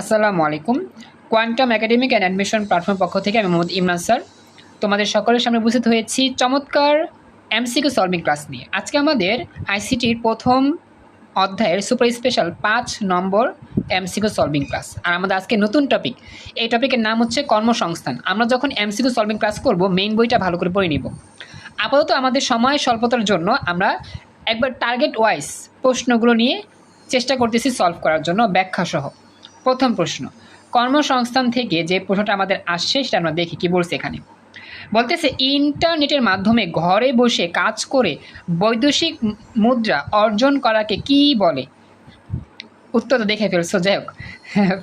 আসসালামু আলাইকুম। Quantum academic and admission platform পক্ষ থেকে আমি মোহাম্মদ ইমরান স্যার। তোমাদের সকলের সামনে উপস্থিত হয়েছি চমৎকার এমসিকিউ সলভিং ক্লাস নিয়ে। আজকে আমাদের আইসিটির প্রথম অধ্যায়ের সুপার স্পেশাল পাঁচ নম্বর এমসিকিউ সলভিং ক্লাস আর আমাদের আজকে নতুন টপিক এই টপিকের নাম হচ্ছে কর্মসংস্থান। আমরা যখন এমসিকিউ সলভিং ক্লাস করব মেইন বইটা ভালো করে পড়ে নিব। আপাতত আমাদের সময় স্বল্পতার জন্য আমরা একবার টার্গেট ওয়াইজ প্রশ্নগুলো নিয়ে চেষ্টা করতেছি সলভ করার জন্য ব্যাখ্যা সহ প্রথম প্রশ্ন, কর্মসংস্থান থেকে যে প্রশ্নটা আমাদের আসছে সেটা আমরা দেখি, কি বলছে এখানে? বলতেছে, ইন্টারনেটের মাধ্যমে ঘরে বসে কাজ করে বৈদেশিক মুদ্রা অর্জন করাকে কি বলে? উত্তর দেখে ফেলছো, যাই হোক।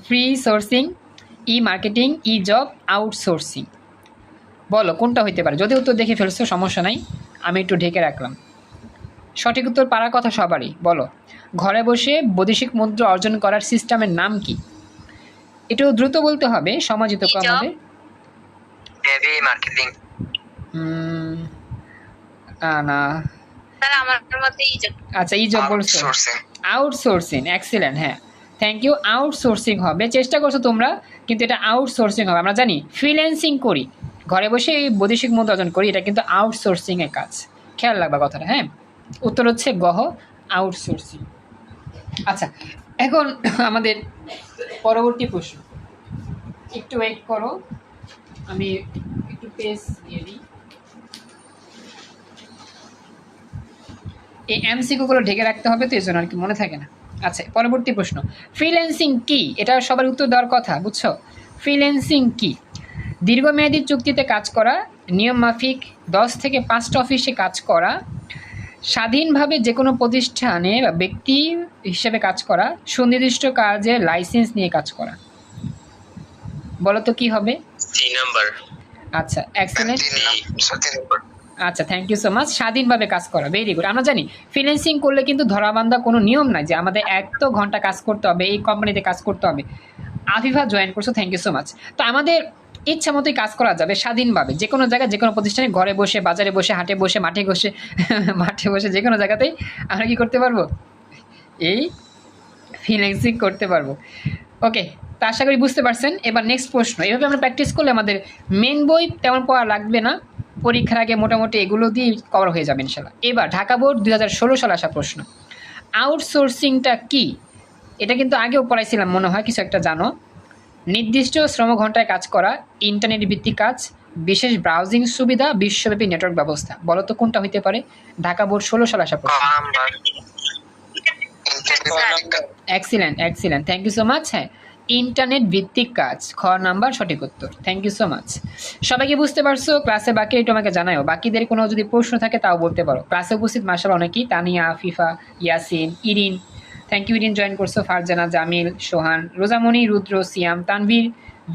ফ্রি সোর্সিং ই মার্কেটিং ই জব আউটসোর্সিং। বলো, কোনটা হইতে পারে? যদি উত্তর দেখে ফেলছো, সমস্যা নাই, আমি একটু ঢেকে রাখলাম। সঠিক উত্তর পারার কথা সবারই, বলো। ঘরে বসে বৈদেশিক মুদ্রা অর্জন করার সিস্টেমের নাম কি? একটু দ্রুত বলতে হবে সমাজিত কম হবে। মেবি মার্কেটিং না স্যার আমার মতে এই যে আচ্ছা এই জব বলছো। আউটসোর্সিং আউটসোর্সিং এক্সিলেন্ট হ্যাঁ। থ্যাংক ইউ আউটসোর্সিং হবে। চেষ্টা করছ তোমরা কিন্তু এটা আউটসোর্সিং হবে। আমরা জানি ফ্রিল্যান্সিং করি। ঘরে বসে এই বৈদেশিক মুদ্রা অর্জন করি এটা কিন্তু আউটসোর্সিং এর কাজ। খেয়াল রাখবা কথাটা হ্যাঁ? উত্তর হচ্ছে গহ আউটসোর্সিং আচ্ছা এখন আমাদের পরবর্তী প্রশ্ন। একটু ওয়েট করো। আমি একটু পেজ দিয়ে দিই এই এমসিকিউগুলো ঢেকে রাখতে হবে তো, এই জন্য আর কি মনে থাকে না। আচ্ছা পরবর্তী প্রশ্ন। ফ্রিল্যান্সিং কি? এটা সবার উত্তর দেওয়ার কথা, বুঝছ? ফ্রিল্যান্সিং কি? দীর্ঘমেয়াদী চুক্তিতে কাজ করা, নিয়ম মাফিক, দশ থেকে পাঁচটা অফিসে কাজ করা স্বাধীনভাবে যে কোনো প্রতিষ্ঠানে বা ব্যক্তি হিসেবে কাজ করা সুনির্দিষ্ট কাজে লাইসেন্স নিয়ে কাজ করা। বলো তো কি হবে? সি নাম্বার আচ্ছা এক্সেলেন্ট আচ্ছা থ্যাংক ইউ সো মাচ স্বাধীনভাবে কাজ করা ভেরি গুড আমরা জানি ফ্রিল্যান্সিং করলে কিন্তু ধরাবান্ধা কোনো নিয়ম নাই যে আমাদের এত ঘণ্টা কাজ করতে হবে এই কোম্পানিতে কাজ করতে হবে। আফিফা জয়েন করছ থ্যাংক ইউ সো মাচ তো আমাদের ইচ্ছা মতোই কাজ করা যাবে স্বাধীনভাবে। যে কোনো জায়গায়, যে কোনো প্রতিষ্ঠানে, ঘরে বসে, বাজারে বসে, হাটে বসে, মাঠে বসে মাঠে বসে, যে কোনো জায়গাতেই আমরা কি করতে পারব? এই ফ্রিল্যান্সিং করতে পারব। ওকে তা আশা করি বুঝতে পারছেন। এবার নেক্সট প্রশ্ন, এভাবে আমরা প্র্যাকটিস করলে আমাদের মেন বই তেমন পড়া লাগবে না। পরীক্ষার আগে মোটামুটি এগুলো দিয়ে কভার হয়ে যাবে ইনশাল্লাহ। এবার ঢাকা বোর্ড দু হাজার ষোলো সালে আসা প্রশ্ন আউটসোর্সিংটা কি? এটা কিন্তু আগেও পড়াইছিলাম মনে হয়, কিছু একটা জানো। নির্দিষ্ট শ্রম ঘন্টায় কাজ করা ইন্টারনেট ভিত্তিক কাজ বিশেষ ব্রাউজিং সুবিধা বিশ্বব্যাপী নেটওয়ার্ক ব্যবস্থা। বলো তো কোনটা হইতে পারে? ঢাকা বোর্ড ষোলো সালে আসা ক প্রশ্ন। Internet excellent excellent thank you so much হ্যাঁ ইন্টারনেট ভিত্তিক কাজ। খ নাম্বার সঠিক উত্তর। থ্যাংক ইউ সো মাচ সবাইকে বুঝতে পারছ ক্লাসে বাকি একটু আমাকে জানাও বাকিদের কোনো যদি প্রশ্ন থাকে তাও বলতে পারো। ক্লাসে উপস্থিত মার্শাল অনেকেই Tania Afifa Yasin Irin thank you Irin join করছ Farzana Jamil Sohan Rojamoni Rudra Siyam Tanvir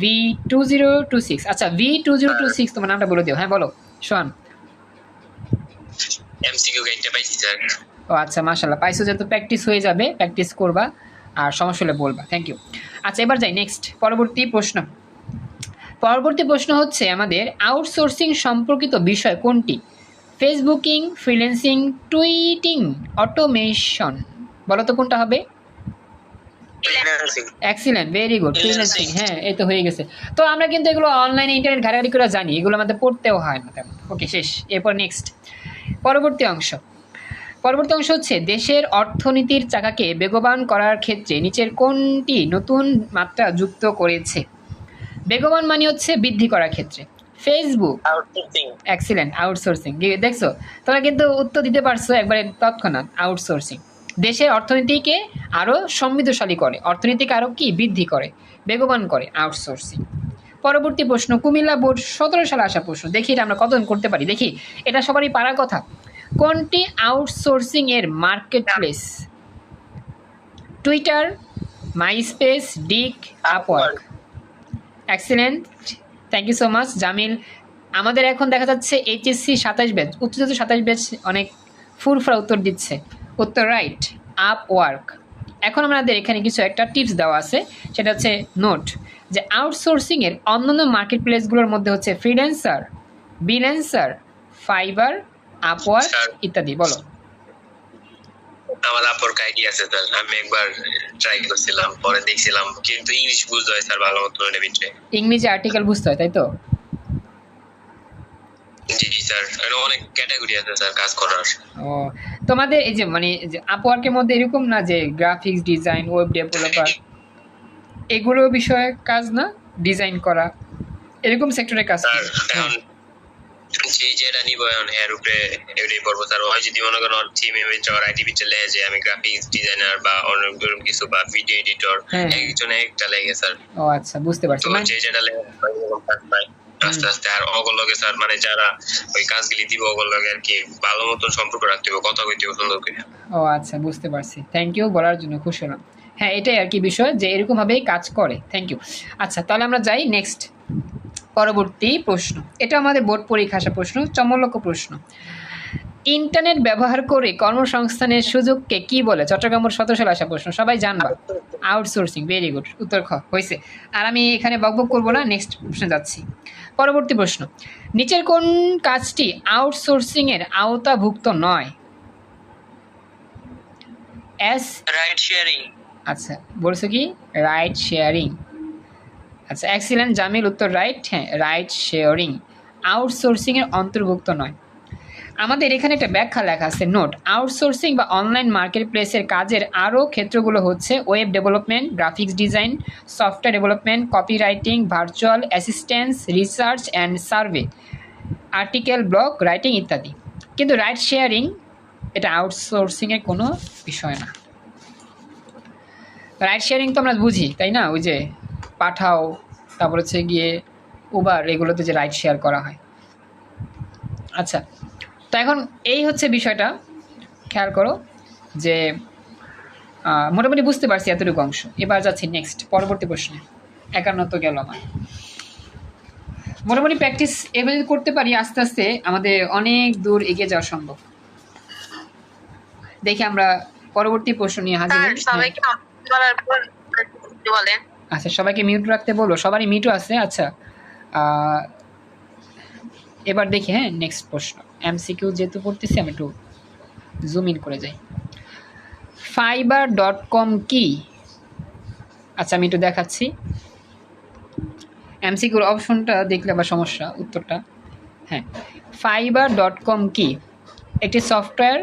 V two zero two six আচ্ছা V two zero two six তোমার নামটা বলে দিও। হ্যাঁ বলো সোহান। এমসিকিউ গাইডটা পাইছি স্যার। ও আচ্ছা মাশাল্লাহ পাইছো যেহেতু প্র্যাকটিস হয়ে যাবে প্র্যাকটিস করবা আর সমস্যা হলে বলবা। থ্যাংক ইউ আচ্ছা এবার যাই নেক্সট পরবর্তী প্রশ্ন। পরবর্তী প্রশ্ন হচ্ছে আমাদের আউটসোর্সিং সম্পর্কিত বিষয় কোনটি? ফেসবুকিং ফ্রিল্যান্সিং টুইটিং অটোমেশন বলো তো কোনটা হবে? এক্সিলেন্ট ভেরি গুড ফ্রিল্যান্সিং হ্যাঁ এই তো হয়ে গেছে। তো আমরা কিন্তু এগুলো অনলাইনে ইন্টারনেট ঘাটাঘাটি করে জানি এগুলো আমাদের পড়তেও হয় না তেমন। ওকে শেষ এরপর নেক্সট পরবর্তী অংশ। পরবর্তী অংশ হচ্ছে দেশের অর্থনীতির চাকাকে বেগবান করার ক্ষেত্রে নিচের কোনটি নতুন মাত্রা যুক্ত করেছে? বেগবান মানে হচ্ছে বৃদ্ধি করার ক্ষেত্রে। ফেসবুক এক্সিলেন্ট আউটসোর্সিং দেখছ তোমরা কিন্তু উত্তর দিতে পারছ একবারে তৎক্ষণাৎ আউটসোর্সিং দেশের অর্থনীতিকে আরও সমৃদ্ধশালী করে। অর্থনীতিকে আরও কি? বৃদ্ধি করে, বেগবান করে আউটসোর্সিং পরবর্তী প্রশ্ন, কুমিল্লা বোর্ড সতেরো সালে আসা প্রশ্ন। দেখি এটা আমরা কতদিন করতে পারি? দেখি, এটা সবারই পারার কথা। কোনটি আউটসোর্সিং এর place Twitter MySpace Digg Upwork excellent thank you so much Jamil আমাদের এখন দেখা যাচ্ছে এইচএসসি সাতাশ ব্যাচ উচ্চতর সাতাশ ব্যাচ অনেক ফুরফুরা উত্তর দিচ্ছে। উত্তর রাইট আপ ওয়ার্ক এখন আমাদের এখানে কিছু একটা টিপস দেওয়া আছে সেটা হচ্ছে নোট যে আউটসোর্সিংয়ের অন্যান্য মার্কেট প্লেসগুলোর মধ্যে হচ্ছে ফ্রিল্যান্সার বিল্যান্সার ফাইবার আপওয়ার্ক. ইত্যাদি বলো। আমার আপুর আইডি আছে স্যার আমি একবার ট্রাই করছিলাম পরে দেখছিলাম কিন্তু ইংলিশ বুঝতে হয় স্যার ভালো মতো ভিতরে আর্টিকেল বুঝতে হয় তাই তো? জি জি স্যার অনেক ক্যাটাগরি আছে স্যার কাজ করার ও তোমাদের এই যে মানে আপওয়ার্কের মধ্যে এরকম না যে গ্রাফিক্স ডিজাইন ওয়েব ডেভেলপার এগুলো বিষয়ে কাজ না ডিজাইন করা এরকম সেক্টরে কাজ। হ্যাঁ। এখন যে যেটা নিব এখন এর উপরে এটাই পড়ব স্যার হয় যদি মনে করেন থিম ইমেজ আর আইটি পিকচার লেগে যে আমি গ্রাফিক্স ডিজাইনার বা অন্য কিছু বা ভিডিও এডিটর হ্যাঁ। একজনে একটা লেগে স্যার ও আচ্ছা বুঝতে পারছি মানে যে যেটা লেগে। আস্তে আস্তে আর অগলগে স্যার মানে যারা ওই কাজগুলি দিব অগলগে আর কি ভালো মতন সম্পর্ক রাখতে হবে কথা কইতে হবে সুন্দর করে ও আচ্ছা বুঝতে পারছি। থ্যাংক ইউ বলার জন্য খুশি হলাম। হ্যাঁ এটাই আর কি বিষয় যে এরকমভাবেই কাজ করে। থ্যাংক ইউ আচ্ছা তাহলে আমরা যাই নেক্সট পরবর্তী প্রশ্ন। এটা আমাদের বোর্ড পরীক্ষা আসা প্রশ্ন চমলক প্রশ্ন। ইন্টারনেট ব্যবহার করে কর্মসংস্থানের সুযোগকে কি বলে? চট্টগ্রাম বোর্ড সতেরো সালে আসা প্রশ্ন সবাই জানবা? আউটসোর্সিং ভেরি গুড উত্তর খ হয়েছে আর আমি এখানে বকবক করব না নেক্সট প্রশ্নে যাচ্ছি। পরবর্তী প্রশ্ন। নিচের কোন কাজটি আউটসোর্সিংয়ের আওতাভুক্ত নয়? এস রাইট শেয়ারিং আচ্ছা বলছো কি? রাইট শেয়ারিং আচ্ছা এক্সিলেন্ট জামিল উত্তর রাইট হ্যাঁ রাইট শেয়ারিং আউটসোর্সিংয়ের অন্তর্ভুক্ত নয়। আমাদের এখানে একটা ব্যাখ্যা লেখা আছে নোট আউটসোর্সিং বা অনলাইন মার্কেট প্লেসের কাজের আরও ক্ষেত্রগুলো হচ্ছে web development graphics design software development copy writing virtual assistance research and survey article blog writing ইত্যাদি। কিন্তু রাইট শেয়ারিং এটা আউটসোর্সিংয়ের কোনো বিষয় না। রাইড শেয়ারিং তো আমরা বুঝি, তাই না? ওই যে পাঠাও, তারপর হচ্ছে গিয়ে উবার এগুলোতে যে রাইড শেয়ার করা হয়। আচ্ছা তো এখন এই হচ্ছে বিষয়টা। খেয়াল করো যে মোটামুটি বুঝতে পারছি এতটুকু অংশ। এবার যাচ্ছি নেক্সট পরবর্তী প্রশ্নে। একান্ন তো গেল আমার। মোটামুটি প্র্যাকটিস এভাবে করতে পারি আস্তে আস্তে আমাদের অনেক দূর এগিয়ে যাওয়া সম্ভব। দেখি আমরা পরবর্তী প্রশ্ন নিয়ে হাজির। হ্যাঁ। আচ্ছা সবাইকে মিউট রাখতে বলো। সবারই মিউটও আছে আচ্ছা। আহ, এবার দেখি হ্যাঁ নেক্সট প্রশ্ন। এমসিকিউ যেহেতু পড়তেছি আমি একটু জুম ইন করে যাই। ফাইবার ডট কম কি? আচ্ছা আমি একটু দেখাচ্ছি। এমসিকিউর অপশনটা দেখলে আবার সমস্যা উত্তরটা। হ্যাঁ ফাইবার ডট কম কি? একটি সফটওয়্যার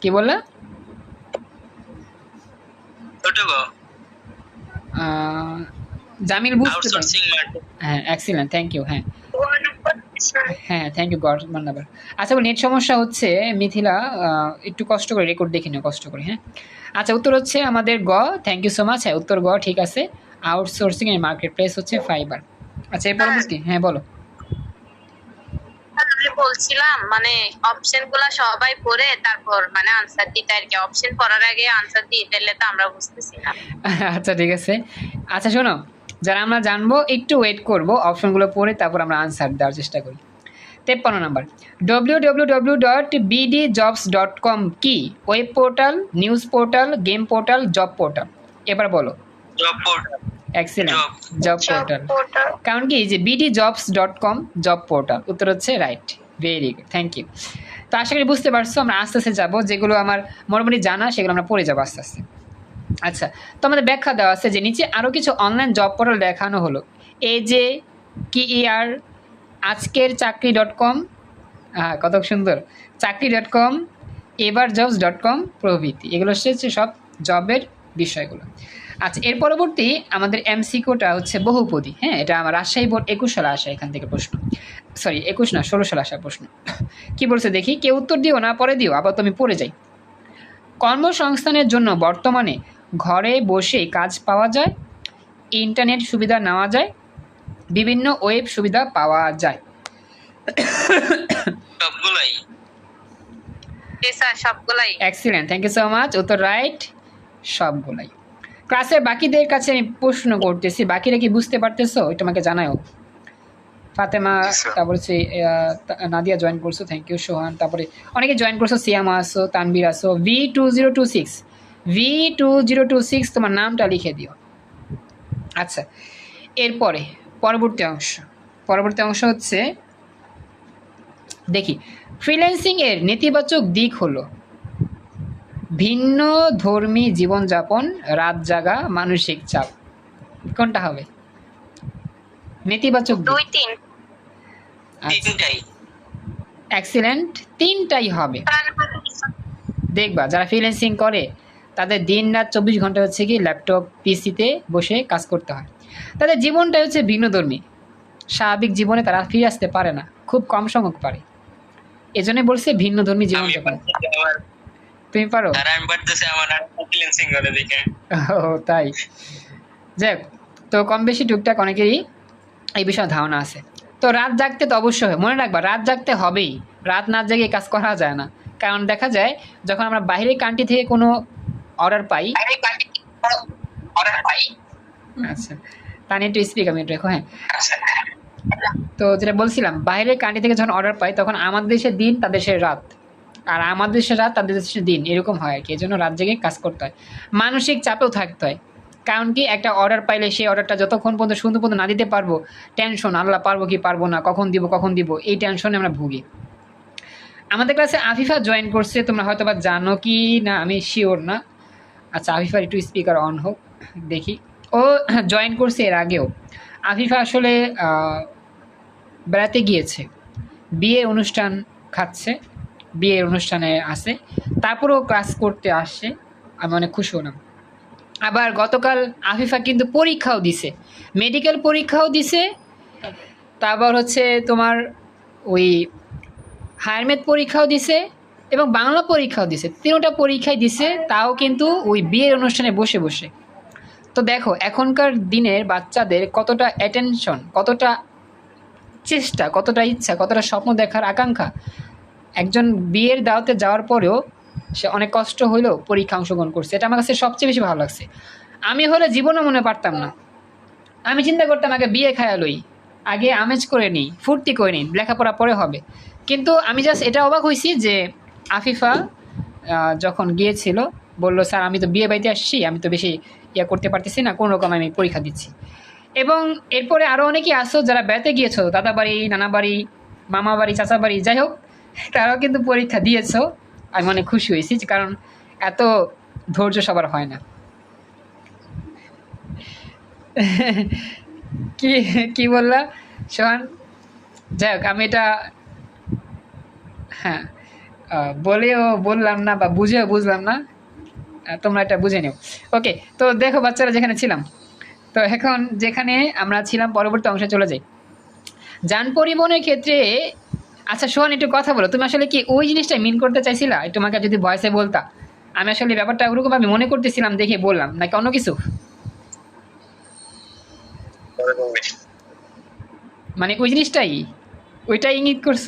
কি বললা? জামিল বুঝতে হ্যাঁ এক্সিলেন্ট থ্যাংক ইউ হ্যাঁ। হ্যাঁ থ্যাংক ইউ গড আচ্ছা নেট সমস্যা হচ্ছে মিথিলা একটু কষ্ট করে রেকর্ড দেখে নিও কষ্ট করে হ্যাঁ? আচ্ছা উত্তর হচ্ছে আমাদের গ থ্যাংক ইউ সো মাচ হ্যাঁ উত্তর গ ঠিক আছে। আউটসোর্সিং এর মার্কেট প্লেস হচ্ছে ফাইবার আচ্ছা এর পরবর্তী হ্যাঁ বলো। বলছিলাম মানে অপশনগুলা সবাই পড়ে তারপর মানে আনসার দিতে আর কি। অপশন পড়ার আগে আনসার দিয়ে তো আমরা বুঝতেছি না। আচ্ছা ঠিক আছে। আচ্ছা শোনো যারা আমরা জানব একটু ওয়েট করব অপশনগুলো পড়ে তারপর আমরা আনসার দেওয়ার চেষ্টা করি। তেপ্পান্ন number W W W dot BD jobs dot com কি web portal news portal game portal job portal এবার বলো এক্সিলেন্ট জব পোর্টাল কারণ কি যে BD jobs dot com job portal উত্তর হচ্ছে right very good thank you তো আশা করি বুঝতে পারছ আমরা আস্তে আস্তে যাব যেগুলো আমার মোটামুটি জানা সেগুলো আমরা পড়ে যাব আস্তে আস্তে। আচ্ছা তো আমাদের ব্যাখ্যা দেওয়া আছে যে নিচে আরও কিছু অনলাইন জব পোর্টাল দেখানো হলো। এ যে কি ইয়ার আজকের চাকরি ডট কম হ্যাঁ কত সুন্দর। চাকরি ডট কম এবার জবস ডট কম প্রভৃতি। এগুলো হচ্ছে সব জবের বিষয়গুলো। আচ্ছা এর পরবর্তী আমাদের এমসিকিউটা হচ্ছে বহুপদী। হ্যাঁ এটা আমার রাজশাহী বোর্ড একুশ সালে আসা এখান থেকে প্রশ্ন। সরি একুশ না, ষোলো সালে আসা প্রশ্ন। কি বলছে দেখি? কেউ উত্তর দিও না পরে দিও? আবার তুমি পড়ে যাই। কর্মসংস্থানের জন্য বর্তমানে ঘরে বসে কাজ পাওয়া যায় ইন্টারনেট সুবিধা নেওয়া যায় বিভিন্ন ওয়েব সুবিধা পাওয়া যায়। সবগুলাই? সবগুলাই। Excellent thank you so much উত্তর রাইট সবগুলাই। ক্লাসের বাকিদের কাছে আমি প্রশ্ন করতেছি বাকিরা কি বুঝতে পারতেছো? এটা আমাকে জানাও ফাতেমা তারপরে হচ্ছে নাদিয়া জয়েন করছ থ্যাংক ইউ সোহান। তারপরে অনেকে জয়েন করছ সিয়ামা আসো তানবির আসো V two zero two six V two zero two six তোমার নামটা লিখে দিও। আচ্ছা এরপরে পরবর্তী অংশ। পরবর্তী অংশ হচ্ছে দেখি ফ্রিল্যান্সিং এর নেতিবাচক দিক হলো ভিন্ন ধর্মী জীবনযাপন রাত জাগা মানসিক চাপ। কোনটা হবে? নেতিবাচক দুই তিন। তিনটাই। এক্সিলেন্ট তিনটাই হবে। দেখবা যারা ফ্রিল্যান্সিং করে তাদের দিন রাত চব্বিশ ঘণ্টা হচ্ছে কি ল্যাপটপ পিসিতে বসে কাজ করতে হয়। তাদের জীবনটাই হচ্ছে ভিন্নধর্মী। স্বাভাবিক জীবনে তারা ফিরে আসতে পারে না খুব কম সংখ্যক পারে। এজন্য বলছে ভিন্নধর্মী আমি জীবনযাপন পারতেছি তুমি পারো? ও তাই। যাক তো কম বেশি টুকটাক অনেকেরই এই বিষয়ে ধারণা আছে। তো রাত জাগতে তো অবশ্যই। মনে রাখবা রাত জাগতে হবেই। রাত না জেগে কাজ করা যায় না। কারণ দেখা যায় যখন আমরা বাইরের কান্ট্রি থেকে কোনো অর্ডার পাই। অর্ডার পাই। আচ্ছা। তা নিয়ে একটু স্পিক আমি একটু হ্যাঁ। আচ্ছা। তো যেটা বলছিলাম বাইরের কান্ট্রি থেকে যখন অর্ডার পাই তখন আমাদের দেশের দিন তাদের দেশের রাত। আর আমাদের দেশের রাত তাদের দেশের দিন। এরকম হয় আর কি। এই জন্য রাত জেগে কাজ করতে হয়। মানসিক চাপেও থাকতে হয়। কারণ কি একটা অর্ডার পাইলে সেই অর্ডারটা যতক্ষণ পর্যন্ত সুন্দর পর্যন্ত না দিতে পারব টেনশন আল্লাহ পারব কি পারব না কখন দিব কখন দিব এই টেনশনে আমরা ভুগি। আমাদের ক্লাসে আফিফা জয়েন করছে তোমরা হয়তো বা জানো কি না আমি শিওর না। আচ্ছা আফিফার একটু স্পিকার অন হোক, দেখি। ও জয়েন করছে এর আগেও। আফিফা আসলে বেড়াতে গিয়েছে। বিয়ের অনুষ্ঠান খাচ্ছে, বিয়ের অনুষ্ঠানে আসে তারপরেও ক্লাস করতে আসছে, আমি অনেক খুশি হলাম। আবার গতকাল আফিফা কিন্তু পরীক্ষাও দিছে। মেডিকেল পরীক্ষাও দিছে। তারপর হচ্ছে তোমার ওই হায়ারমেদ পরীক্ষাও দিছে। এবং বাংলা পরীক্ষাও দিছে। তিনোটা পরীক্ষায় দিছে, তাও কিন্তু ওই বিয়ের অনুষ্ঠানে বসে বসে। তো দেখো, এখনকার দিনের বাচ্চাদের কতটা অ্যাটেনশন কতটা চেষ্টা, কতটা ইচ্ছা, কতটা স্বপ্ন দেখার আকাঙ্ক্ষা। একজন বিয়ের দাওয়াতে যাওয়ার পরেও সে অনেক কষ্ট হইলেও পরীক্ষা অংশগ্রহণ করছে। এটা আমার কাছে সবচেয়ে বেশি ভালো লাগছে। আমি হলে জীবনও মনে পারতাম না। আমি চিন্তা করতাম, আগে বিয়ে খায়ালই আগে আমেজ করে নিই, ফুর্তি করে নিই, লেখাপড়া পরে হবে। কিন্তু আমি জাস্ট এটা অবাক হয়েছি যে আফিফা যখন গিয়েছিল, বলল, স্যার, আমি তো বিয়ে বাড়িতে আসছি, আমি তো বেশি ইয়া করতে পারতেছি না, কোনো রকম আমি পরীক্ষা দিচ্ছি। এবং এরপরে আরও অনেকেই আসো, যারা বেড়াতে গিয়েছো দাদা বাড়ি নানা বাড়ি মামা বাড়ি চাচা বাড়ি যাই হোক, তারাও কিন্তু পরীক্ষা দিয়েছ। আমি অনেক খুশি হয়েছি, কারণ এত ধৈর্য সবার হয় না। কি কি বললা, সোহান? যাই হোক, আমি এটা হ্যাঁ। বলেও বললাম না বা বুঝেও বুঝলাম না। তোমরা এটা বুঝে নিও। ওকে তো দেখো বাচ্চারা যেখানে ছিলাম। তো এখন যেখানে আমরা ছিলাম, পরবর্তী অংশে চলে যাই। যান পরিবহনের ক্ষেত্রে আচ্ছা সোহান একটু কথা বলো। তুমি আসলে কি ওই জিনিসটা মিন করতে চাইছিলা? একটু আমাকে যদি ভয়েসে বলতা। আমি আসলে ব্যাপারটা ওরকম আমি মনে করতেছিলাম দেখে বললাম, নাকি অন্য কিছু? মানে ওই জিনিসটাই? ওইটাই ইঙ্গিত করছ?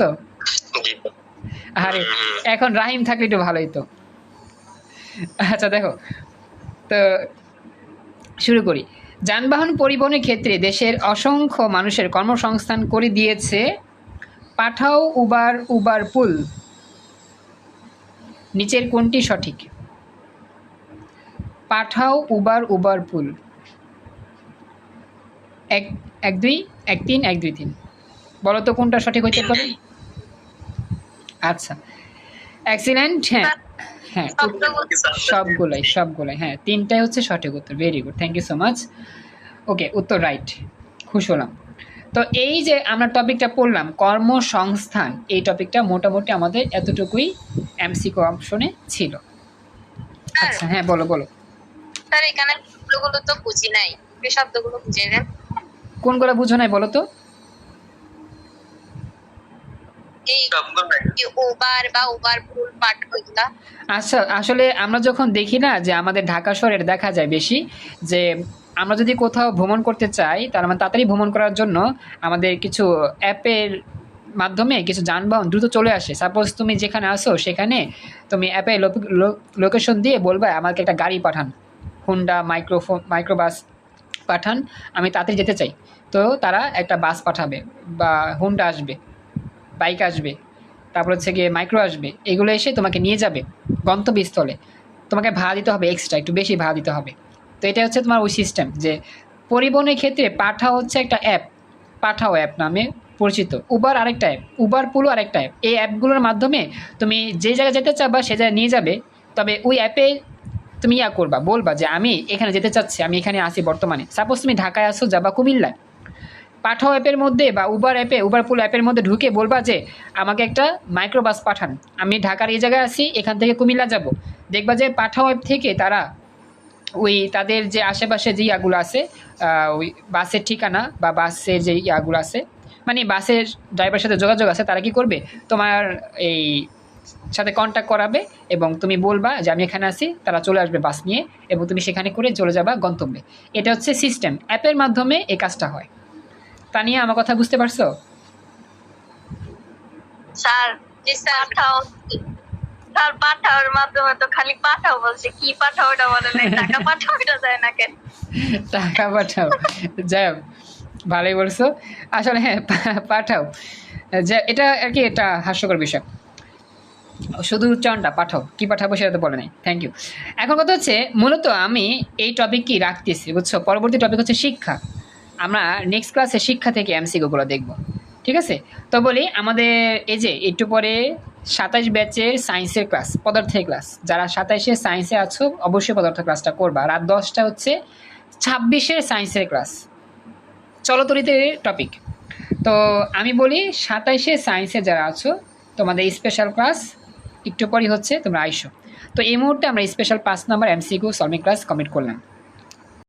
আরে, এখন রাহিম থাকলে একটু ভালোই তো আচ্ছা দেখো। তো শুরু করি। যানবাহন পরিবহনের ক্ষেত্রে দেশের অসংখ্য মানুষের কর্মসংস্থান করে দিয়েছে। Pathao, Uber Uber pool. নিচের কোনটি সঠিক? Pathao, Uber Uber pool. এক এক দুই, এক তিন, এক দুই তিন। বলো তো কোনটা সঠিক হইতে পারে? আচ্ছা। এক্সিলেন্ট হ্যাঁ। হ্যাঁ সবগুলাই সবগুলাই হ্যাঁ তিনটাই হচ্ছে সঠিক উত্তর very good thank you so much okay উত্তর রাইট খুশ হলাম। তো এই যে আমরা টপিকটা পড়লাম কর্মসংস্থান এই টপিকটা মোটামুটি আমাদের এতটুকুই এমসিকো অপশনে ছিল। আচ্ছা হ্যাঁ বলো বলো। স্যার এখানে শব্দগুলো তো বুঝি নাই। এই শব্দগুলো বুঝে নেন। কোনগুলো বুঝো নাই বলো তো এই সবগুলো উবার বা উবার পুল পাঠ ওইগুলা আচ্ছা আসলে আমরা যখন দেখি না যে আমাদের ঢাকা শহরের দেখা যায় বেশি যে আমরা যদি কোথাও ভ্রমণ করতে চাই তার মানে তাড়াতাড়ি ভ্রমণ করার জন্য আমাদের কিছু অ্যাপের মাধ্যমে কিছু যানবাহন দ্রুত চলে আসে। সাপোজ তুমি যেখানে আসো সেখানে তুমি অ্যাপে লোকেশন দিয়ে বলবে আমাকে একটা গাড়ি পাঠান। হুন্ডা মাইক্রোফোন মাইক্রোবাস পাঠান আমি তাড়াতাড়ি যেতে চাই। তো তারা একটা বাস পাঠাবে বা হুন্ডা আসবে। বাইক আসবে, তারপর হচ্ছে গিয়ে মাইক্রো আসবে, এগুলো এসে তোমাকে নিয়ে যাবে গন্তব্যস্থলে। তোমাকে ভাড়া দিতে হবে এক্সট্রা একটু বেশি ভাড়া দিতে হবে। তো এটা হচ্ছে তোমার ওই সিস্টেম যে পরিবহনের ক্ষেত্রে পাঠাও হচ্ছে একটা অ্যাপ পাঠাও অ্যাপ নামে পরিচিত। উবার আরেকটা অ্যাপ উবার পুলো আরেকটা অ্যাপ এই অ্যাপগুলোর মাধ্যমে তুমি যে জায়গায় যেতে চাবা সে জায়গায় নিয়ে যাবে, তবে ওই অ্যাপে তুমি ইয়া করবা, বলবা যে আমি এখানে যেতে চাচ্ছি, আমি এখানে আসি বর্তমানে। সাপোজ তুমি ঢাকায় আসো, যাবা কুমিল্লায়। পাঠাও অ্যাপের মধ্যে বা উবার অ্যাপে উবার পুল অ্যাপের মধ্যে ঢুকে বলবা যে আমাকে একটা মাইক্রোবাস পাঠান। আমি ঢাকার এই জায়গায় আছি, এখান থেকে কুমিল্লা যাব। দেখবা যে পাঠাও অ্যাপ থেকে তারা ওই তাদের যে আশেপাশে যে ইয়াগুলো আছে ওই বাসের ঠিকানা বা বাসের যে ইয়াগুলো আছে মানে বাসের ড্রাইভারের সাথে যোগাযোগ আছে, তারা কি করবে? তোমার এই সাথে কন্ট্যাক্ট করাবে এবং তুমি বলবা যে আমি এখানে আছি, তারা চলে আসবে বাস নিয়ে এবং তুমি সেখানে করে চলে যাবা গন্তব্যে। এটা হচ্ছে সিস্টেম অ্যাপের মাধ্যমে এই কাজটা হয়। তা নিয়ে আমার কথা বুঝতে পারছ? স্যার জি স্যার পাঠাও স্যার পাঠাওয়ার মাধ্যমে তো খালি পাঠাও বলছে। কি পাঠাও ওটা বলে নাই। টাকা পাঠাও এটা যায় না কেন? টাকা পাঠাও। যাই ভালোই বলছো। আসলে হ্যাঁ পাঠাও। যে এটা আর কি এটা হাস্যকর বিষয়। শুধু উচ্চারণটা পাঠাও। কি পাঠাবো সেটা তো বলে নাই। থ্যাংক ইউ এখন কথা হচ্ছে মূলত আমি এই টপিক কি রাখতেছি বুঝছ? পরবর্তী টপিক হচ্ছে শিক্ষা। আমরা নেক্সট ক্লাসে শিক্ষা থেকে এমসিকিউগুলো দেখব, ঠিক আছে? তো বলি আমাদের এই যে একটু পরে সাতাইশ ব্যাচের সায়েন্সের ক্লাস পদার্থের ক্লাস যারা সাতাইশে সায়েন্সে আছো, অবশ্যই পদার্থ ক্লাসটা করবা। রাত দশটা হচ্ছে ছাব্বিশের সায়েন্সের ক্লাস চলতরিতে টপিক তো আমি বলি সাতাইশে সায়েন্সে যারা আছো, তোমাদের স্পেশাল ক্লাস একটু পরই হচ্ছে, তোমরা আইসো। তো এই মুহূর্তে আমরা স্পেশাল পাঁচ number MCQ solving class complete করলাম।